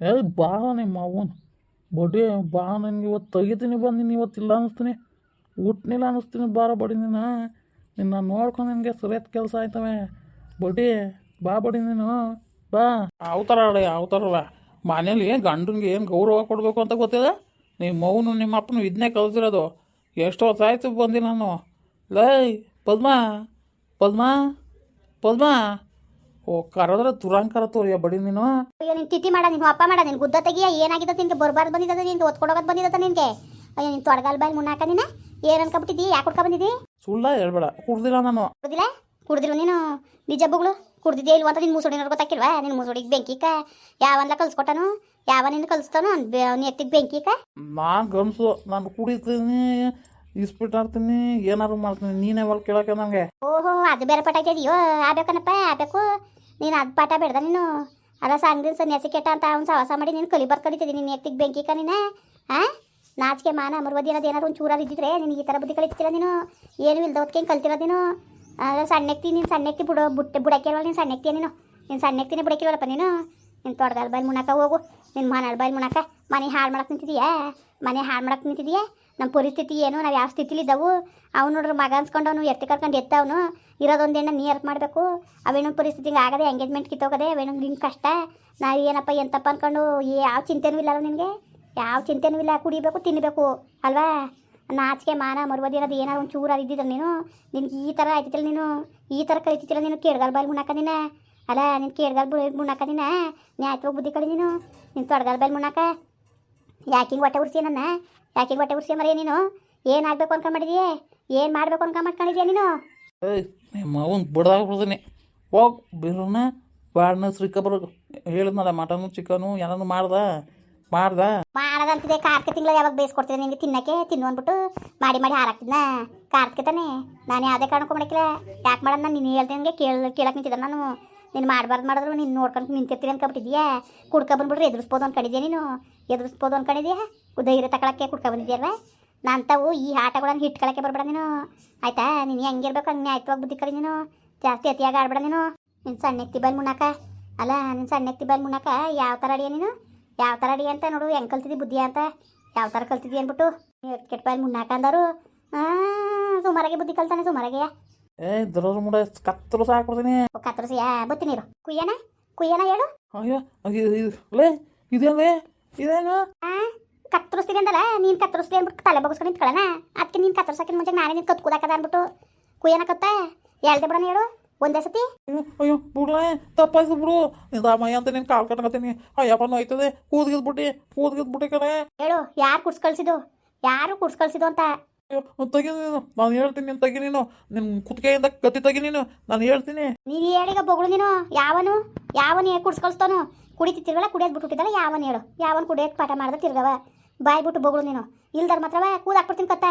ಏ ಬಾ ನಿಮ್ಮ ಅವನು ಬಡಿ ಬಾ ನನಗೆ ಇವತ್ತು ತೆಗಿತೀನಿ ಬಂದಿನಿ ಇವತ್ತು ಇಲ್ಲ ಅನ್ನಿಸ್ತೀನಿ. ಹುಟ್ನಿಲ್ಲ ಅನ್ನಿಸ್ತೀನಿ, ಬಾರ ಬಡಿ ನೀನು. ನಿನ್ನ ನೋಡ್ಕೊಂಡು ನನಗೆ ಸರಿಯಾದ ಕೆಲಸ ಆಯ್ತವೆ. ಬಡಿ ಬಾ ಬಡಿ ನೀನು. ಬಾ. ಯಾವ ಥರ ಅಡ. ಯಾವ ಥರವ ಮನೇಲಿ ಗಂಡನಿಗೆ ಏನು ಗೌರವ ಕೊಡಬೇಕು ಅಂತ ಗೊತ್ತಿದೆ ನಿಮ್ಮ ಮೌನು, ನಿಮ್ಮ ಅಪ್ಪನು ಇದನ್ನೇ ಕಲಿಸಿರೋದು. ಎಷ್ಟು ಆಯಿತು ಬಂದಿ ನಾನು? ಲೈ, ಪದ್ಮ ಪದ್ಮ ಪದ್ಮ. ಓ ಕರೆದ್ರೆ ದುರಂಕರ ತೋರಿಯ ಬಡಿ ನೀನು? ಅಯ್ಯೋ ನೀನು ತಿತಿ ಮಾಡ ನೀನು ಅಪ್ಪ ಮಾಡ ನೀನು ಗುದ್ದ ತೆಗಿಯ ಏನಾಗಿದೆ ನಿನ್ಗೆ ಬರ್ಬಾರ್ದು ಬಂದಿದ್ದ ನಿನ್ಗೆ ಒತ್ಕೊಡೋದು ಬಂದಿದ್ದ ನಿನಗೆ ಅಯ್ಯೋ ನೀನು ತೊಡಗಾಲ್ ಬಾಯಿ ಮುನ್ನಾಕ ನೀನು? ಏನ್ ಅನ್ಕೊಬಿಟ್ಟಿದ್ದಿ? ಯಾಕೆ ಹುಡ್ಕೊ ಬಂದಿದ್ದಿ? ಸುಳ್ಳ ಹೇಳ್ಬೇಡ ಕುಡ್ದಿಲ್ಲ ನಾನು. ಕುಡ್ದಿಲ್ಲ? ಕುಡ್ದಿಲ್ಲ ನೀನು? ನಿಜ ಬುಗಳು ಕುಡ್ದಿದ್ದೆ ಇಲ್ವ ಅಂತ ನಿನ್ನ ಮುಸುಡಿನ ಗೊತ್ತಾಕಿಲ್ವಾ ನಿನ್ನ ಮುಸುಡಿಗೆ ಬೆಂಕಿಕ? ಯಾವನ್ಲ ಕಲ್ಸ್ಕೊಟ್ಟನು? ಯಾವ ನಿನ್ನ ಕಲಿಸ್ತಾನು? ನೆತ್ತಿಗೆ ಬೆಂಕಿಕ? ನಾನು ಗನ್ಸು ನಾನು ಕುಡಿತೀನಿ ಇಸ್ಪಿಟ್ ಆಡ್ತೀನಿ ಏನಾದ್ರು ಮಾಡ್ತೀನಿ ನೀನೇ ಹೊಲ್ ಕೇಳಕ್ಕೆ ನಂಗೆ. ಓಹೋ ಅದು ಬೇರೆ ಪಟಾಕಿ ಇದೆಯೋ ಆಬೇಕನಪ್ಪ ಆಬೇಕು ನೀನು ಅದು ಪಾಠ ಬೇಡ್ದ ನೀನು? ಅಲ್ಲ ಸಂಗದಿನ ಸನ್ಯಾಸಿ ಕೆಟ್ಟ ಅಂತ ಅವ್ನು ಸವಾಸ ಮಾಡಿ ನೀನು ಕಲಿಬಾರ್ ಕಲಿತಿದ್ದಿ ನೀನು ಎತ್ತಿಗೆ ಬೆಂಕಿಕ ನೀನು? ಹಾಂ ನಾಚಿಕೆ ಮಾನ ಮರುವದಿ ಅನ್ನೋದು ಏನಾದ್ರು ಒಂದು ಚೂರಾರು ಇದ್ದಿದ್ರೆ ನಿನಗೆ ಈ ಥರ ಬುದ್ಧಿ ಕಲಿತಿಲ್ಲ ನೀನು? ಏನು ಇಲ್ದವತ್ಕೆ ಕಲ್ತಿರೋದು ನೀನು? ಅಲ್ಲ ಸಣ್ಣಕ್ತಿ ನೀನು ಸಣ್ಣಕ್ತಿ ಬುಡ, ಬುಟ್ಟೆ ಬುಡಕಿರೋಲ್ಲ ನೀನು ಸಣ್ಣಕ್ತಿಯ ನೀನು? ನೀನು ಸಣ್ಣಕ್ತಿನೇ ಬುಡಕ್ಕಿರಲ್ಲಪ್ಪ ನೀನು? ನಿನ್ನ ತೊಡ್ಗಾಲ ಬಾಯಿ ಮುಣಕ ಹೋಗು ನಿನ್ನ ಮಾನಲ್ ಬಾಯಿ ಮುಣಕ. ಮನೆ ಹಾಳು ಮಾಡಕ್ಕೆ ನಿಂತಿದೀಯಾ? ಮನೆ ಹಾಳು ಮಾಡಕ್ಕೆ ನಿಂತಿದೀಯಾ? ನಮ್ಮ ಪರಿಸ್ಥಿತಿ ಏನು? ನಾವು ಯಾವ ಸ್ಥಿತಿಲಿ ಇದ್ದವು? ಅವ್ನು ನೋಡ್ರಿ ಮಗ ಅನ್ಸ್ಕೊಂಡು ಅವನು ಎತ್ತಿ ಕರ್ಕೊಂಡು ಎತ್ತವನು ಇರೋದೊಂದೇನ ನಿಯರ್ ಮಾಡಬೇಕು. ಅವೇನೋ ಪರಿಸ್ಥಿತಿ ಹಿಂಗೆ ಆಗದೆ ಎಂಗೇಜ್ಮೆಂಟ್ ಕಿತ್ತೋಗದೆ ಅವೇನೋ ನಿನ್ನ ಕಷ್ಟ. ನಾವು ಏನಪ್ಪ, ಎಂತಪ್ಪ ಅನ್ಕೊಂಡು ಯಾವ ಚಿಂತೆನೂ ಇಲ್ಲಲ್ಲ ನಿನಗೆ? ಯಾವ ಚಿಂತೆನೂ ಇಲ್ಲ, ಕುಡಿಬೇಕು ತಿನ್ನಬೇಕು ಅಲ್ವಾ? ನಾಚಿಕೆ, ಮಾನ, ಮರುವದಿ ಅನ್ನೋದು ಏನಾರು ಒಂದು ಚೂರು ಇದ್ದಿದ್ರೆ ನೀನು? ನಿನ್ಗೆ ಈ ಥರ ಆಯ್ತಿಲ್ಲ ನೀನು? ಈ ಥರ ಕಲಿತಿಲ್ಲ ನೀನು ಕೇಳ್ಗಾಲ್ ಬಾಯಿ ಮುಣಾಕ ಅಲ್ಲ, ನೀನು ಕೇಳ್ಗಾಲ್ ಬು ಮುನ್ನಾಕ ನೀನು? ನ್ಯಾಯತ್ವ ಬುದ್ಧಿ ಕಳಿ ನೀನು? ನಿನ್ನ ತೊಡ್ಗಾಲ್ ಮುಣಾಕ? ಯಾಕೆ ಯಾಕಿಂಗ್ ಹೊಟ್ಟೆ ಉರ್ಸಿ ನನ್ನ? ಯಾಕಿಂಗ್ ಹೊಟ್ಟೆ ಉರ್ಸಿ ಮರಿ ನೀನು? ಏನಾಗಬೇಕು ಅನ್ಕೊಂಡ್ಬಿಟ್ಟಿದೀಯ ಏನು ಮಾಡಬೇಕು ಅನ್ಕೊಂಡ್ ಮಾಡ್ಕೊಂಡಿದ್ಯಾ ನೀನು? ಏಯ್ ನಿಮ್ಮ ಅವನ್ ಬಡ್ದಾಗ ಬಿಡ್ತೀನಿ ಹೋಗ್ ಬಿರೋಣ ಬಾಡ್ನ ಶ್ರೀಕಬರ್ ಹೇಳಿದ್ನಲ್ಲ ಮಟನು ಚಿಕನು ಏನಾನು ಮಾಡ್ದ? ಮಾಡ್ದ? ಮಾಡದಂತಿದೆ ಕಾರ್ತಿಕ ತಿಂಗಳ ಯಾವಾಗ ಬೇಯಿಸ್ಕೊಡ್ತೀನಿ ನಿಂಗೆ? ತಿನ್ನಕ್ಕೆ? ತಿನ್ನು ಅಂದ್ಬಿಟ್ಟು ಮಾಡಿ ಮಾಡಿ ಹಾರಾಕ್ತಿದ್ನ. ಕಾರ್ತಿಕ ತಾನೆ ನಾನು ಯಾವುದೇ ಕಾರಣಕ್ಕೂ ಮಾಡಕ್ಕಿಲ್ಲ. ಯಾಕೆ ಮಾಡೋಣ ನೀನು? ಹೇಳ್ದೆ ನನಗೆ ಕೇಳ ಕೇಳಕ್ಕೆ ನಿಂತಿದ್ದೆ ನಾನು. ನೀನು ಮಾಡಬಾರ್ದು ಮಾಡಿದ್ರು ನೀನು ನೋಡ್ಕೊಂಡು ನಿಂತಿರ್ತೀನಿ ಅನ್ಕೊಬಿಟ್ಟಿದ್ಯಾ ಕುಡ್ಕೊ ಬಂದ್ಬಿಟ್ರೆ ಎದುರಿಸ್ಬೋದು ಅನ್ಕೊಂಡಿದ್ಯಾ ನೀನು? ಎದುರಿಸ್ಬೋದು ಅನ್ಕೊಂಡಿದ್ಯಾ? ಧೈರ್ಯ ತಗೊಳಕ್ಕೆ ಕುಡ್ಕೊ ಬಂದಿದ್ಯಲ್ವ ನಾನು ತಾವು ಈ ಆಟಗಳನ್ನು ಹಿಟ್ಕೊಳಕ್ಕೆ ಬರಬೇಡ ನೀನು. ಆಯ್ತಾ? ನೀನು ಹೆಂಗಿರ್ಬೇಕು ಹಂಗೆ ಆಯ್ತವಾಗಿ ಬುದ್ಧಿ ಕಳಿ ನೀನು. ಜಾಸ್ತಿ ಅತಿಯಾಗಿ ಆಡ್ಬೇಡ ನೀನು. ನಿನ್ನ ಸಣ್ಣ ಎತ್ತಿ ಬಲ್ ಮುನ್ನಾಕ ಅಲ್ಲ ನಿನ್ನ ಸಣ್ಣ ಎತ್ತಿ ಬಲ್ ಮುನ್ನಾಕ ಯಾವ ಥರ ಅಡಿಯ ನೀನು? ಯಾವ ಥರ ಅಡಿ ಅಂತ ನೋಡು ಹೆಂಗೆ ಕಲ್ತಿದ್ದಿ ಬುದ್ಧಿ ಅಂತ. ಯಾವ ಥರ ಕಲ್ತಿದ್ದಿ ಅಂದ್ಬಿಟ್ಟು ಕೆಟ್ಟ ಬಲ್ ಮುನ್ನಾಕ ಅಂದರು. ಸುಮಾರಾಗಿ ಬುದ್ಧಿ ಕಲ್ತಾನೆ ಸುಮಾರಾಗೆ ಏ ದರೋದ್ರ ಮುಡ ಕತ್ತರಿಸಿ ಬತ್ತಿ ನೀರು. ಕುಯ್ಯನ? ಕುಯ್ಯನ ಹೇಳು. ಅಯ್ಯೋ ಲೇ ಇದೇನೇ? ಇದೇನು ಕತ್ತರಿಸ್ತೀನಿ ಅಂದಲ್ಲ ನೀನು ಕತ್ತರಿಸ್ಲಿ ಅಂದ್ಬಿಟ್ಟು ತಲೆ ಬಗ್ಸ್ಕೊಂಡು ನಿಂತ್ಕೊಳ್ಳೋಣ ಅದಕ್ಕೆ ನೀನು ಕತ್ತರ್ಸಕ್ಕಿನ ಮುಂಚೆ ನಾನೇ ನೀನು ಕತ್ ಕೂದಾಕದ ಅಂದ್ಬಿಟ್ಟು ಕುಯ್ಯನಕತ್ತ ಹೇಳ್ದೆ ಬಿಡೋಣ ಹೇಳು ಒಂದೇ ಸತಿ? ಅಯ್ಯೋ, ಬಿಡ್ಲೇ ತಪ್ಪಾಯ್ತು ಬಿಡು. ನಿಧಾಮಯ್ಯ ಅಂತ ನೀನು ಕಾಲ್ ಕಟ್ಕೊತೀನಿ ಅಯ್ಯಪ್ಪ ನೋಯ್ತದೆ. ಕೂದ್ಗಿದ್ಬಿಟ್ಟು ಕೂದ್ಗಿದ್ಬಿಟ್ಟು ಕಣೆ. ಹೇಳು ಯಾರು ಕುಡ್ಸ್ ಕಳ್ಸಿದ್ದು? ಯಾರು ಕುಡ್ಸ್ ಕಳ್ಸಿದ್ದು ಅಂತ? ತೆಗಿ ನೀನು. ನಾನು ಹೇಳ್ತೀನಿ ನೀನು ತೆಗಿ ನೀನು. ನಿನ್ನ ಕುತ್ತಿಗೆಯಿಂದ ಕತ್ತಿ ತೆಗಿ ನೀನು. ನಾನು ಹೇಳ್ತೀನಿ. ನೀನು ಹೇಳಿಗ ಬೊಗಳು ನೀನು. ಯಾವನು? ಯಾವನು ಕುಡ್ಸ್ ಕಳಿಸ್ತಾನು? ಕುಡಿತಿರ್ವಲ್ಲ ಕುಡಿಯೋದು ಬಿಟ್ಟು ಯಾವನು ಹೇಳು? ಯಾವನು ಕುಡಿಯೋಕೆ ಪಾಠ ಮಾಡ್ದೆ ತಿರ್ಗವ? ಬಾಯ್ ಬಿಟ್ಟು ಬೊಗಳು ನೀನು. ಇಲ್ದಾರ ಮಾತ್ರವ ಕೂದ ಹಾಕ್ಬಿಡ್ತೀನಿ ಕತ್ತ.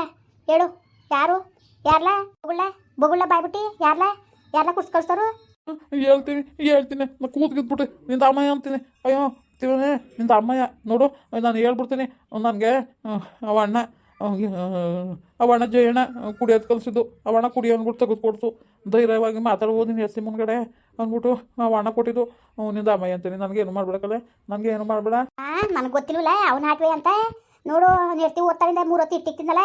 ಹೇಳು. ಯಾರು? ಯಾರ್ಲ? ಬೊಗುಳ್ಳ ಬಾಯ್ ಬಿಟ್ಟು? ಯಾರ್ಲ? ಯಾರ್ಲ ಕುಡ್ಸ್ ಕಳಿಸ್ತಾರು ಹೇಳ್ತೀನಿ ಹೇಳ್ತೀನಿ. ನಾ ಕೂತ್ಗಿದ್ಬಿಟ್ಟು ನಿಂದ ಅಮ್ಮಯ್ಯ ಅಂತೀನಿ. ಅಯ್ಯೋ ತಿವನೇ ನಿಂದ ಅಮ್ಮಯ್ಯ. ನೋಡು ನಾನು ಹೇಳ್ಬಿಡ್ತೀನಿ. ನನಗೆ ಅವ ಅಣ್ಣ ಅವಣ್ಣ ಆ, ಅವ ಅಣ್ಣ ಜಯಣ್ಣ ಕುಡಿಯೋದು ಕಲಿಸಿದ್ದು. ಅವಣ್ಣ ಕುಡಿಯೋನ್ಬಿಟ್ಟು ತೆಗೆದುಕೊಡ್ತು ಧೈರ್ಯವಾಗಿ ಮಾತಾಡ್ಬೋದು ನೀನು ಎಸ್ತಿ ಮುಂದ್ಗಡೆ. ಅಂದ್ಬಿಟ್ಟು ನಾವು ಅಣ್ಣ ಕೊಟ್ಟಿದ್ದು ನಿಂದ ಅಮ್ಮಯ್ಯ ಅಂತೀನಿ ನನಗೆ ಏನು ಮಾಡ್ಬಿಡಕಲ್ಲ ನನಗೆ ಏನು ಮಾಡಬೇಡ? ನನಗೆ ಗೊತ್ತಿಲ್ವಲ್ಲ ಅವ್ನು ಆಟ್ವೆ ಅಂತ. ನೋಡು ಎಷ್ಟು ಓದ್ತಾವಿಂದ ಮೂರು ಹೊತ್ತು ಇಟ್ಟಿಕ್ತಿದ್ನಲ್ಲ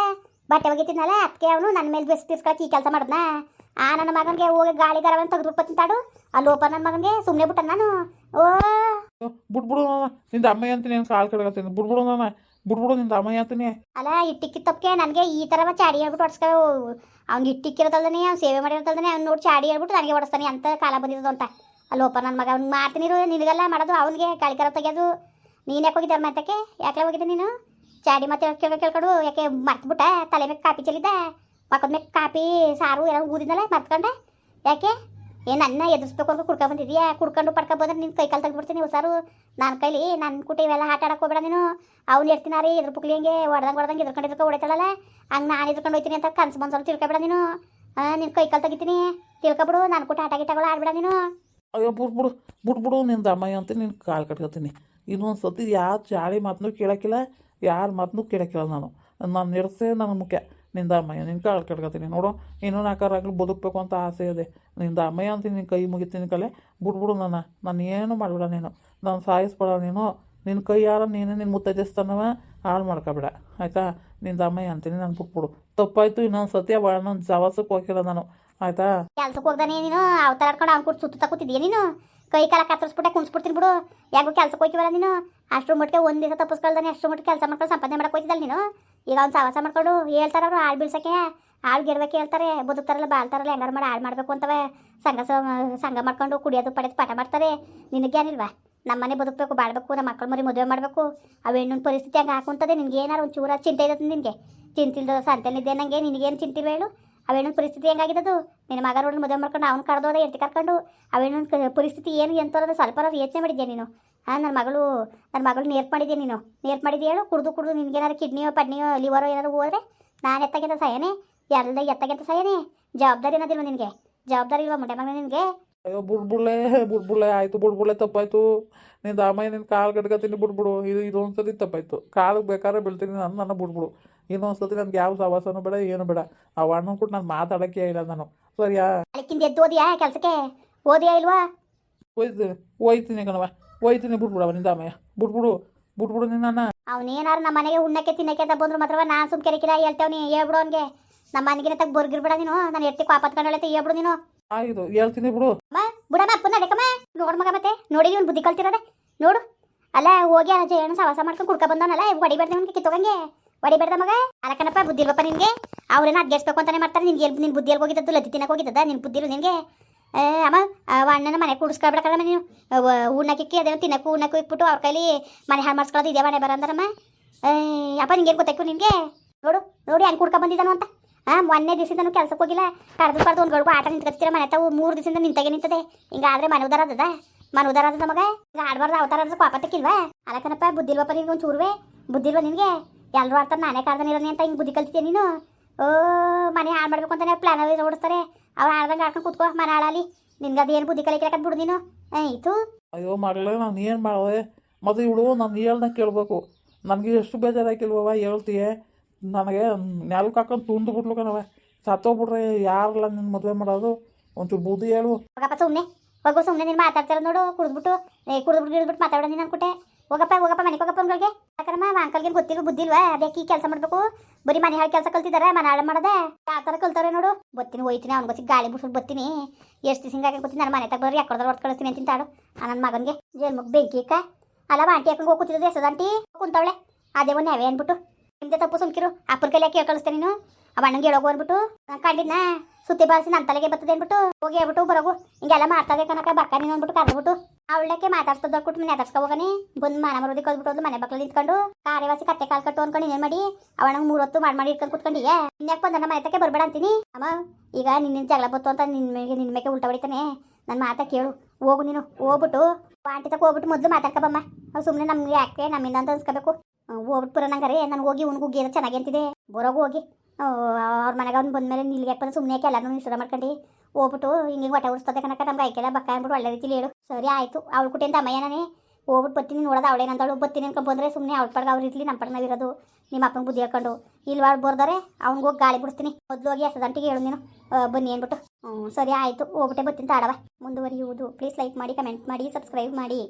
ಬಟ್ಟೆ ಒಗಿತಿದ್ನಲ್ಲ ಅದಕ್ಕೆ ಅವನು ನನ್ನ ಮೇಲೆ ಬೆಸ್ಟ್ ತಿರ್ಸ್ಕೊಳಕ್ಕೆ ಈ ಕೆಲಸ ಮಾಡಿದ್ನ. ಆ ನನ್ನ ಮಗನಿಗೆ ಹೋಗಿ ಗಾಳಿ ಗರವನ್ನ ತೆಗೆದ್ಬಿಟ್ಟು ತಿಂತಾಡು. ಅಲ್ಲಿ ಓಪ ನನ್ನ ಮಗನಿಗೆ ಸುಮ್ಮನೆ ಬಿಟ್ಟ ನಾನು. ಓ. ಬಿಟ್ಬಿಡು ನಾನು ನಿಂದ ಅಮ್ಮಯ್ಯ ಅಂತೀನಿ ನಾನು ಕಾಲು ಕಡೆ ಬಿಟ್ಬಿಡು ನಾನು ಬಿಟ್ಬಿಡು ನಿಂದ ಅಮ್ಮಯ್ಯ ಅಂತೀನಿ. ಅಲ್ಲ, ಇಟ್ಟಿಕ್ಕಿ ತಪ್ಪಕ್ಕೆ ನನಗೆ ಈ ಥರ ಚಾಡಿ ಹೇಳ್ಬಿಟ್ಟು ಹೊಡ್ಸ್ಕೊ ಅವ್ನು ಇಟ್ಟಿಕ್ಕಿರೋದಲ್ದೇ ಅವ್ನು ಸೇವೆ ಮಾಡಿರೋದಲ್ದೇ ಅವ್ನು ನೋಡಿ ಚಾಡಿ ಹೇಳ್ಬಿಟ್ಟು ನನಗೆ ಹೊಡಿಸ್ತಾನೆ, ಅಂತ ಕಾಲ ಬಂದಿರೋದು ಅಂತ. ಅಲ್ಲೋಪ ನನ್ನ ಮಗ ಅವ್ನು ಮಾಡ್ತೀನಿರು ನಿನಗೆಲ್ಲ ಮಾಡೋದು ಅವನಿಗೆ ಕಳಿಕರ ತೆಗೆಯೋದು. ನೀನು ಯಾಕೆ ಹೋಗಿದ್ದೆ ಮಾತಕ್ಕೆ ಯಾಕೆ ಹೋಗಿದ್ದೆ ನೀನು? ಚಾಡಿ ಮತ್ತೆ ಕೇಳ್ಕೊ ಕೇಳ್ಕೊಡು ಯಾಕೆ ಮರ್ತ್ಬಿಟ್ಟ? ತಲೆ ಮೇಲೆ ಕಾಪಿ ಚೆಲ್ಲಿದ್ದೆ. ಮಕ್ಕದ ಮೇಲೆ ಕಾಪಿ ಸಾರು ಎಲ್ಲ ಊದಿದ್ನಲ್ಲ, ಮರ್ತ್ಕೊಂಡೆ. ಯಾಕೆ? ಏ ಅನ್ನ ಎದುರಿಸ್ಬೇಕು ಕುಡ್ಕೊ ಬಂದಿದ್ಯಾ? ಕುಡ್ಕೊಂಡು ಪಡ್ಕೊ ಬಂದ್ರೆ ನಿನ್ನ ಕೈ ಕಾಲು ತೆಗ್ದ್ಬಿಡ್ತೀನಿ ಸಾರು ನನ್ನ ಕೈಲಿ ನನ್ನ ಕುಟಿ ಇವೆಲ್ಲ ಆಟ ಆಡಕ್ಕೆ ಹೋಗ್ಬೇಡ ನೀನು. ಅವ್ನು ರೀ ಇದ್ರ ಪುಕ್ಲಿ ಹಂಗೆ, ಹೊಡೆದಂಗೆ ಹೊಡೆದಂಗೆ ಎದ್ಕೊಂಡು ಎದ್ರಕೊಂಡು ಹೊಡಿತಾಳಲ್ಲ ಹಂಗೆ ನಾನು ಎದ್ಕೊಂಡು ಹೋಯ್ತೀನಿ ಅಂತ ಕನ್ಸು ಸ್ವಲ್ಪ ತಿಳ್ಕೊಬೇಡ ನೀನು. ನಿನ್ನ ಕೈ ಕಾಲು ತೆಗಿತೀನಿ. ತಿಳ್ಕೊಬಿಡು, ನಾನು ಕೊಟ್ಟು ಆಟ ಗಿಟಗಳು ಆಡ್ಬೇಡ ನೀನು. ಅಯ್ಯೋ ಬಿಟ್ಬಿಡು ಬಿಟ್ಬಿಡು ನಿಂದ ಅಮ್ಮಯ್ಯ ಅಂತ ನಿನ್ನ ಕಾಲು ಕಟ್ಕೊತೀನಿ. ಇನ್ನೊಂದು ಸತಿ ಯಾವ ಚಾಳಿ ಮಾತನ್ನು ಕೇಳೋಕ್ಕಿಲ್ಲ, ಯಾರ ಮಾತನ್ನು ಕೇಳೋಕ್ಕಿಲ್ಲ ನಾನು. ನಾನು ನಿರ್ಸೆ ನನ್ನ ಮುಖ್ಯ. ನಿಂದ ಅಮ್ಮಯ್ಯ ನಿನ್ನ ಕಾಲು ಕಟ್ಕೊತೀನಿ ನೋಡು. ಇನ್ನೂ ನಾಲ್ಕಾರಾಗಲಿ ಬದುಕಬೇಕು ಅಂತ ಆಸೆ ಇದೆ. ನಿಂದ ಅಮ್ಮಯ್ಯ ಅಂತ ನಿನ್ನ ಕೈ ಮುಗಿತೀನಿ ಕಲೆ. ಬಿಟ್ಬಿಡು ನನ್ನ ನಾನು ಏನು ಮಾಡಬೇಡ ನೀನು. ನಾನು ಸಾಯಿಸ್ಬೇಡ ನೀನು. ನಿನ್ನ ಕೈ ಯಾರ ನೀನು ನಿನ್ನ ಮುತ್ತೈದೆಸ್ತಾನವ ಹಾಳು ಮಾಡ್ಕೊಬೇಡ. ಆಯಿತಾ? ನಿಂದ ಅಮ್ಮಯ್ಯ ಅಂತೀನಿ, ನಾನು ಬಿಟ್ಬಿಡು. ತಪ್ಪಾಯ್ತು, ಇನ್ನೊಂದು ಸತಿ ನನ್ನ ಜವಾಸಕ್ಕೆ ಹೋಗಿಲ್ಲ ನಾನು. ಆಯಿತಾ? ಕೆಲ್ಸಕ್ಕೆ ಹೋಗ್ದಾನೆ ನೀನು ಅವತಾರ ಆಡ್ಕೊಂಡು ಅವ್ನು ಕೊಟ್ಟು ಸುತ್ತ ಕೂತಿದ್ಯಾ ನೀನು? ಕೈ ಕಾಲ ಕತ್ತರಿಸ್ಬಿಟ್ಟೆ ಕುಣಿಸ್ಬಿಡ್ತೀನಿ ಬಿಡು. ಯಾಕೋ ಕೆಲ್ಸಕ್ಕೆ ಹೋಗ್ತೀವಲ್ಲ ನೀನು. ಅಷ್ಟು ಮಟ್ಟಿಗೆ ಒಂದು ದಿವಸ ತಪ್ಪಿಸ್ಕೊಳ್ದಾನೆ ಅಷ್ಟು ಮಟ್ಟಿಗೆ ಕೆಲಸ ಮಾಡ್ಕೊಂಡು ಸಂಪಾದನೆ ಮಾಡಕ್ಕೆ ನೀನು. ಈಗ ಅವ್ನು ಸವಾಸ ಮಾಡ್ಕೊಂಡು ಹೇಳ್ತಾರ ಅವರು ಆಳು ಬೀಳ್ಸಕ್ಕೆ. ಆಳು ಗಿಡದ ಹೇಳ್ತಾರೆ ಬದುಕ್ತಾರಲ್ಲ, ಬಾಳ್ತಾರಲ್ಲ, ಹೆಂಗಾರು ಮಾಡಿ ಹಾಳು ಮಾಡಬೇಕು ಅಂತವೆ. ಸಂಘ ಸಂಘ ಮಾಡ್ಕೊಂಡು ಕುಡಿಯೋದು, ಪಡೆದು ಪಾಠ ಮಾಡ್ತಾರೆ. ನಿನಗೇನಿಲ್ವ ನಮ್ಮ ಮನೆ ಬದುಕಬೇಕು, ಬಾಳ್ಬೇಕು ನಮ್ಮ ಮಕ್ಕಳು ಮರಿ ಮದುವೆ ಮಾಡಬೇಕು. ಅವು ಹೆಣ್ಣಿನ ಪರಿಸ್ಥಿತಿ ಹಂಗೆ ಹಾಕುಂತದೆ, ನಿನಗೆ ಏನಾರು ಒಂದು ಚೂರ ಚಿಂತೆ ಇರುತ್ತೆ ನಿನಗೆ. ಚಿಂತೆ ಇಲ್ದ ಸಂತೆಲಿದ್ದೆ ನನಗೆ ನಿನಗೇನು ಚಿಂತೆ ಹೇಳು ಹೆಣ್ಣಿನ ಪರಿಸ್ಥಿತಿ ಹೆಂಗಾಗಿದ್ದದು ನಿನ್ನ ಮಗ ನೋಡಿ ಮದುವೆ ಮಾಡ್ಕೊಂಡು ಅವ್ನು ಕಡ್ದೋದ ಎತ್ತಿ ಕರ್ಕೊಂಡು ಹೆಣ್ಣಿನ ಪರಿಸ್ಥಿತಿ ಏನು ಎಂತರದ ಸ್ವಲ್ಪ ಯೋಚನೆ ಮಾಡಿದ್ಯಾ ನೀನು? ಹಾಂ ನನ್ನ ಮಗಳು ನನ್ನ ಮಗಳು ನೇರ್ಪ್ ಮಾಡಿದ್ಯಾ ನೀನು? ನೇರ್ಪ್ ಮಾಡಿದ್ಯಾ ಹೇಳು, ಕುಡ್ದು ಕುಡ್ದು ನಿನ್ಗೇನಾರು ಕಿಡ್ನಿಯೋ ಪಡ್ನಿಯೋ ಲಿವರೋ ಏನಾರು ಹೋದ್ರೆ ನಾನು ಎತ್ತಾಗಿದ್ದ ಸಹನೆ ಎಲ್ಲ ಎತ್ತಾಗಿಂತ ಸಹನೆ ಜವಾಬ್ದಾರಿ ಅನ್ನೋದಿಲ್ವ ನಿನಗೆ? ಜವಾಬ್ದಾರಿ ಇಲ್ವಾ ಮುಂಡೆ ಮಗಳು ನಿನಗೆ? ಅಯ್ಯೋ ಬುಡ್ಬುಳ್ಳೆ ಬುಡ್ಬುಳ್ಳೆ ಆಯ್ತು ಬುಡ್ಬುಳ್ಳೆ ತಪ್ಪಾಯ್ತು. ನಿನ್ನ ದಾಮಯ್ಯ ನಿನ್ನ ಕಾಲು ಗಡ್ಗತೀನಿ ಬಿಡ್ಬಿಡು. ಇದು ಇದೊಂದು ಸತಿ ತಪ್ಪಾಯ್ತು. ಕಾಲಿಗೆ ಬೇಕಾದ್ರೆ ಬೀಳ್ತೀನಿ ನಾನು ನನ್ನ ಬಿಡ್ಬಿಡು. ಇನ್ನೊಂದು ಸತಿ ನನಗೆ ಯಾವ ಸವಾಸನೂ ಬೇಡ ಏನು ಬೇಡ. ಆ ಅಣ್ಣನ ಕೊಟ್ಟು ನಾನು ಮಾತಾಡಕ್ಕೆ ಇಲ್ಲ ನಾನು. ಸರಿಯಾ? ಕೆಲ್ಸಕ್ಕೆ ಎದ್ದು ಓದಿಯಾ ಕೆಲಸಕ್ಕೆ? ಓದಿಯಾ ಇಲ್ವಾ? ಓಯ್ತೀನಿ ಹೋಯ್ತೀನಿ ಕಣವ ಹೋಯ್ತೀನಿ ಬಿಡ್ಬಿಡವ ನಿನ್ನ ದಾಮಯ್ಯ ಬಿಡ್ಬಿಡು ಬಿಡ್ಬಿಡು ನಿನ್ನ ಅವನೇನಾರು ನಮ್ಮ ಮನೆಗೆ ಉಣ್ಣಕ್ಕೆ ತಿನ್ನಕ್ಕೆ ಅಂತ ಬಂದ್ರು ಮಾತ್ರವ? ನಾನು ಸುಮ್ ಹೇಳ್ತೇವ್ ಹೇಳ್ತೇವನಿ ಹೇಳ್ಬಿಡು ಅವ್ನಿಗೆ. ನಮ್ಮ ಮನೆಗಿನ ತಗ ಬರ್ಗಿರ್ಬೇಡ ನೀನು. ನಾನು ಎತ್ತಿ ಕಾಪತ್ಕೊಂಡಳೈತೆ ಹೇಳ್ಬಿಡು ನೀನು. ಆಯ್ತು ಹೇಳ್ತೀನಿ ಬಿಡು. ಅಮ್ಮ ಬಿಡಮ್ಮ ಅಪ್ಪನ ಅದಕ್ಕಮ್ಮ ನೋಡ್ ಮಗ ಮತ್ತೆ ನೋಡಿ ಇವ್ನು ಬುದ್ಧಿ ಕಲ್ತಿರೋದೆ. ನೋಡು. ಅಲ್ಲ ಹೋಗಿ ಅಜ್ಜ ಏನು ಸವಾಸ ಮಾಡ್ಕೊಂಡು ಕುಡ್ಕ ಬಂದವನಲ್ಲ ಹೊಡಿಬೇಡ್ದೆ ಅವ್ನಿಗೆ ಕಿತ್ತೋಗಂಗೆ. ಹೊಡಿಬೇಡ್ದ ಮಗ. ಅಲಕನಪ್ಪ ಬುದ್ಧಿ ಇಲ್ವಪ್ಪ ನಿನ್ಗೆ? ಅವ್ರೇನ ಅಡ್ಗೆಸ್ಬೇಕು ಅಂತಾನೆ ಮಾಡ್ತಾರೆ. ನಿನ್ಗೆ ಎಲ್ಲಿ ನಿನ್ ಬುದ್ಧಿ ಎಲ್ಲಿ ಹೋಗಿದ್ದದ್ದು? ಲದ್ದಿ ತಿನ್ನಕ್ಕೆ ಹೋಗಿದ್ದದ? ನಿನ್ ಬುದ್ಧಿ ಇಲ್ಲ ನಿನ್ಗೆ? ಏ ಅಮ್ಮ ಅಣ್ಣನ ಮನೆ ಕೂಡಿಸ್ಕೊಳ್ಬೇಕಲ್ಲ ನೀನು. ಉಣ್ಣಕ್ಕಿಕ್ಕಿ ಅದೇನೋ ತಿನ್ನಕ್ಕೂ ಉಣ್ಣಕ್ಕೂ ಇಕ್ಬಿಟ್ಟು ಅವ್ರ ಕೈಲಿ ಮನೆ ಹಾಳು ಮಾಡಿಸ್ಕೊಳ್ಳೋದು ಇದೇ ಮನೆ ಬರಂದ್ರಮ್ಮ ಏ ನಿಂಗೆ ಏನು ಗೊತ್ತಾಯ್ತು ನಿನಗೆ? ನೋಡು ನೋಡಿ ಹೆಂಗೆ ಕುಡ್ಕೊ ಬಂದಿದ್ದಾನು ಅಂತ. ಹಾಂ ಮೊನ್ನೆ ದಿವಸದಿಂದ ಕೆಲ್ಸಕ್ಕೆ ಹೋಗಿಲ್ಲ. ಕರೆದು ಕರೆದು ಒಂದು ಗಡ್ಗು ಆಟ ನಿಂತ್ಕೊತೀರ ಮನೆ ತಾವು ಮೂರು ದಿವಸದಿಂದ ನಿಂತಾಗೆ ನಿಂತದೆ. ಹಿಂಗಾದ್ರೆ ಮನೆ ಉದಾರ ಅದದ ಮನೆ ಉದಾರ ಅದ ನಮಗೆ ಆಡ್ಬಾರ್ದು ಅವತಾರ ಅದ್ರ ಕೋಪತ್ತಕ್ಕಿಲ್ವಾ ಅಲಕನಪ್ಪ ಬುದ್ಧಿಲ್ವಪ್ಪ ನಿನ್ಗೆ ಒಂದು ಚೂರುವೆ? ಬುದ್ಧಿಲ್ವ ನಿನಗೆ? ಎಲ್ಲರೂ ಆಡ್ತಾರೆ, ನಾನೇ ಕಾಡ್ದನಿರೋನಿ ಅಂತ ಹಿಂಗೆ ಬುದ್ಧಿ ಕಲ್ತಿದ್ದೆ ನೀನು? ಓ, ಮನೆ ಹಾಳು ಮಾಡ್ಬೇಕು ಅಂತಾನೆ ಪ್ಲಾನ್ ಓಡಿಸ್ತಾರೆ. ಅವ್ರು ಆಡ್ದಂಗೆ ಆಡ್ಕೊಂಡು ಕೂತ್ಕೋ, ಮನೆ ಹಾಳಾಲಿ. ನಿನ್ಗೆ ಅದೇನು ಬುದ್ಧಿ ಕಲಿಕೆ ಬಿಡು ನೀನು? ಆಯಿತು ಅಯ್ಯೋ, ಮಗಳೇ, ನಾನು ಏನು ಮಾಡಿದೆ? ಮತ್ತು ಇವಳು ನಾನು ಹೇಳ್ದಂಗೆ ಕೇಳಬೇಕು. ನನಗೆ ಎಷ್ಟು ಬೇಜಾರಾಗಿಲ್ವ ಹೇಳ್ತೀಯ? ನನಗೆ ನೆಲಕ್ಕೆ ಹಾಕೊಂಡು ತುಂಡು ಬಿಟ್ಲು ಕಣವ ಸತ್ತೋಗ್ಬಿಟ್ರೆ ಯಾರಲ್ಲ ನಿನ್ನ ಮದುವೆ ಮಾಡೋದು? ಒಂಚೂರು ಬುದ್ಧಿ ಹೇಳು. ಹೋಗಪ್ಪ ಸುಮ್ಮನೆ ಹೋಗು ಸುಮ್ಮನೆ ನೀನು ಮಾತಾಡ್ತಾರ ನೋಡು, ಕುಡಿದ್ಬಿಟ್ಟು ಕುಡಿದ್ಬಿಟ್ಟು ಇಳಿದ್ಬಿಟ್ಟು ಮಾತಾಡೋ ನೀನು ಅನ್ಕೊಟ್ಟೆ ಹೋಗಪ್ಪ ಹೋಗಪ್ಪ, ಮನೆಗೆ ಹೋಗಪ್ಪ ಅಂಕಲ್ಗೆ ಯಾಕಂದ್ರೆ ಅಂಕಲ್ಗೆ ಗೊತ್ತಿಲ್ಲ ಬುದ್ಧಿಲ್ವಾ? ಅದಕ್ಕೆ ಈ ಕೆಲಸ ಮಾಡಬೇಕು? ಬರೀ ಮನೆ ಹಾಳು ಕೆಲಸ ಕಲ್ತಿದ್ದಾರೆ ಮನೆ ಹಾಳು ಮಾಡೋದೆ. ಯಾವ ಥರ ಕಲ್ತಾರೆ ನೋಡು. ಬತ್ತೀನಿ, ಹೋಯ್ತೀನಿ, ಅವ್ನ ಗೊತ್ತಿ ಗಾಳಿ ಬಿಡ್ಸ್ಬಿಟ್ಟು ಬತ್ತೀನಿ. ಎಷ್ಟು ದಿವಸ ಹಿಂಗಾಗಿ ಗೊತ್ತೀನಿ ನಾನು ಮನೆ ತಗ ಬರ್ರಿ ಯಾಕೊಡ್ದ್ರೆ ಹೊಟ್ಟು ಕಳಿಸ್ತೀನಿ ಅಂತ ತಾಡು ಆ ನನ್ನ ಮಗನಿಗೆ. ಜನ್ಮಕ್ಕೆ ಬೆಂಕಿ ಇಕ್ಕ ಅಲ್ಲ, ಆಂಟಿ ಹಾಕೊಂಡು ಹೋಗಿ ಕೂತಿದ್ದು ಎಸದ ಆಂಟಿ? ಕುಂತವಳೆ. ಅದೇ ಒಂದು ನಾವೇ ಅನ್ಬಿಟ್ಟು ನಿಮ್ದೆ ತಪ್ಪು ಸುಮ್ಕಿರು. ಅಪ್ಪನ ಕೈಲಿ ಯಾಕೆ ಕಳಿಸ್ತೇನೆ ನೀನು? ಅವ ಅಣ್ಣಂಗೆ ಹೇಳೋಗು ಅಂದ್ಬಿಟ್ಟು ಕಂಡಿದ್ನ ಸುತ್ತಿ ಬಾರಿಸಿ ನನ್ನ ತಲೆಗೆ ಬರ್ತದೆ ಅಂದ್ಬಿಟ್ಟು, ಹೋಗಿ ಹೇಳ್ಬಿಟ್ಟು ಬರೋಗು. ಹಿಂಗೆಲ್ಲ ಮಾಡ್ತಾರೆ ಕನಕ ಬಕ್ಕ ನೀನು ಅಂದ್ಬಿಟ್ಟು ಕರೆದ್ಬಿಟ್ಟು. ಅವಳಕ್ಕೆ ಮಾತಾಡ್ತದ ಕೊಟ್ಟು ಮನೆ ಎದರ್ಸ್ಕೊ ಹೋಗನಿ ಬಂದು ಮನೆ ಮರೋದಿ ಕಲ್ಬಿಟ್ಟು ಮನೆ ಬಕ್ಕಲ್ಲಿ ನಿಂತ್ಕೊಂಡು. ಕಾರ್ಯವಾಸಿ ಕತ್ತೆ ಕಾಲ್ ಕಟ್ಟು ಅನ್ಕೊಂಡು ಏನ್ ಮಾಡಿ? ಅವನಂಗೆ ಮೂರೊತ್ತು ಮಾಡಿ ಮಾಡಿ ಇಟ್ಕೊಂಡು ಕುತ್ಕೊಂಡಿಯೇ ಇನ್ಯಾಕೆ ಬಂದ? ನಮ್ಮ ಮನೆತಕ್ಕೆ ಬರಬೇಡ ಅಂತೀನಿ. ಅಮ್ಮ, ಈಗ ನಿನ್ನ ಜಗಳ ಬತ್ತು ಅಂತ ನಿನ್ನ ಮೇಲೆ ನಿನ್ನ ಮೇಲೆ ಉಲ್ಟಾ ಹೊಡಿತಾನೆ. ನನ್ನ ಮಾತಾ ಕೇಳು. ಹೋಗು ನೀನು. ಹೋಗ್ಬಿಟ್ಟು ಆಂಟಿ ತಕ ಹೋಗ್ಬಿಟ್ಟು ಮೊದಲು ಮಾತಾಡ್ಕಬಮ್ಮ ಸುಮ್ಮನೆ ನಮ್ಗೆ ಯಾಕೆ ನಮ್ಮಿಂದ ಅಂತ ಅನ್ಸ್ಕೋಬೇಕು. ಹೋಗ್ಬಿಟ್ಟು ಬರೋ ನಂಗಾರೆ ನಾನು ಹೋಗಿ ಉನ್ಗು ಗೀರ ಚೆನ್ನಾಗಿ ಅಂತಿದೆ ಬರೋಗು ಹೋಗಿ. ಅವ್ರ ಮನೆಗೆ ಅವ್ನು ಬಂದ್ಮೇಲೆ ನಿಲ್ಗೆ ಯಾಕೆ ಸುಮ್ಮನೆ ಎಲ್ಲಾನು ನಿಶ್ಚಯ ಮಾಡ್ಕೊಂಡು. ಹೋಗ್ಬಿಟ್ಟು ಹಿಂಗೆ ಹೊಟ್ಟೆ ಉಡಿಸ್ತದೆ ಕನಕ ನಮ್ಗೆ ಐಕೆಲ್ಲ ಬಕ್ಕ ಅಂದ್ಬಿಟ್ಟು ಒಳ್ಳೆ ರೀತಿಲಿ ಹೇಳು. ಸರಿ, ಆಯಿತು. ಅವಳು ಅಮ್ಮಯ್ಯ ನಾನೇ. ಹೋಗ್ಬಿಟ್ಟು ಬರ್ತೀನಿ, ನೋಡೋದು ಅವಳೇನಂತವಳು ಬರ್ತೀನಿ ಅನ್ಕೊಂಡು ಬಂದರೆ ಸುಮ್ಮನೆ ಅವ್ಳ ಪಡ್ಗೆ ಅವ್ರು ಇರ್ಲಿ ನಮ್ಮ ಪಡ್ಗೆ ನಾವಿರೋದು ನಿಮ್ಮ ಅಪ್ಪನ ಬುದ್ಧಿ ಹೇಳ್ಕೊಂಡು. ಇಲ್ವಾ ಬರ್ದಾರೆ? ಅವ್ನಿಗೆ ಹೋಗಿ ಗಾಳಿ ಬಿಡಿಸ್ತೀನಿ. ಮೊದಲು ಹೋಗಿ ಎಸದಂಟಿಗೆ ಹೇಳು ನೀನು. ಬನ್ನಿ ಅಂದ್ಬಿಟ್ಟು. ಹ್ಞೂ ಸರಿ, ಆಯಿತು. ಹೋಗ್ಬಿಟ್ಟೆ ಬರ್ತೀನಿ, ತಾಡವ. ಮುಂದುವರಿಯುವುದು. ಪ್ಲೀಸ್ ಲೈಕ್ ಮಾಡಿ, ಕಮೆಂಟ್ ಮಾಡಿ, ಸಬ್ಸ್ಕ್ರೈಬ್ ಮಾಡಿ.